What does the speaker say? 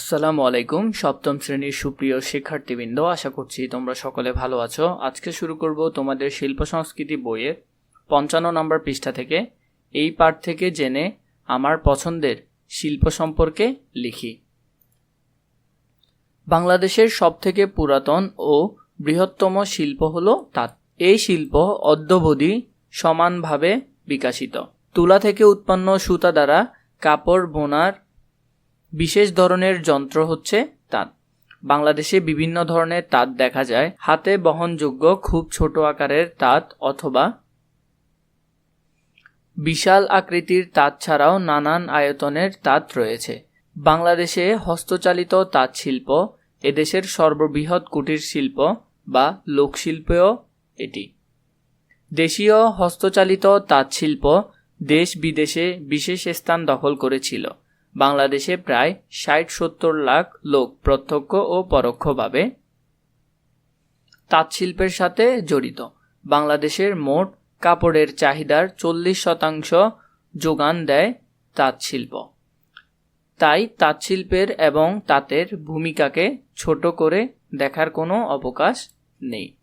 আসসালামু আলাইকুম, সপ্তম শ্রেণির সুপ্রিয় শিক্ষার্থীবৃন্দ, আশা করছি তোমরা সকলে ভালো আছো। আজকে শুরু করব তোমাদের শিল্প সংস্কৃতি বইয়ের পঞ্চান্ন নম্বর পৃষ্ঠা থেকে। এই পাঠ থেকে জেনে আমার পছন্দের শিল্প সম্পর্কে লিখি। বাংলাদেশের সবথেকে পুরাতন ও বৃহত্তম শিল্প হল তাঁত। এই শিল্প অদ্যবধি সমানভাবে বিকাশিত। তুলা থেকে উৎপন্ন সুতা দ্বারা কাপড়, বোনার বিশেষ ধরনের যন্ত্র হচ্ছে তাঁত। বাংলাদেশে বিভিন্ন ধরনের তাঁত দেখা যায়। হাতে বহনযোগ্য খুব ছোট আকারের তাঁত অথবা বিশাল আকৃতির তাঁত ছাড়াও নানান আয়তনের তাঁত রয়েছে। বাংলাদেশে হস্তচালিত তাঁত শিল্প, এদেশের সর্ববৃহৎ কুটির শিল্প বা লোকশিল্পেও এটি। দেশীয় হস্তচালিত তাঁত শিল্প দেশ বিদেশে বিশেষ স্থান দখল করেছিল। বাংলাদেশে প্রায় ষাট সত্তর লাখ লোক প্রত্যক্ষ ও পরোক্ষভাবে তাঁত শিল্পের সাথে জড়িত। বাংলাদেশের মোট কাপড়ের চাহিদার চল্লিশ শতাংশ যোগান দেয় তাঁত শিল্প তাই তাঁত শিল্পের এবং তাঁতের ভূমিকাকে ছোট করে দেখার কোনো অবকাশ নেই।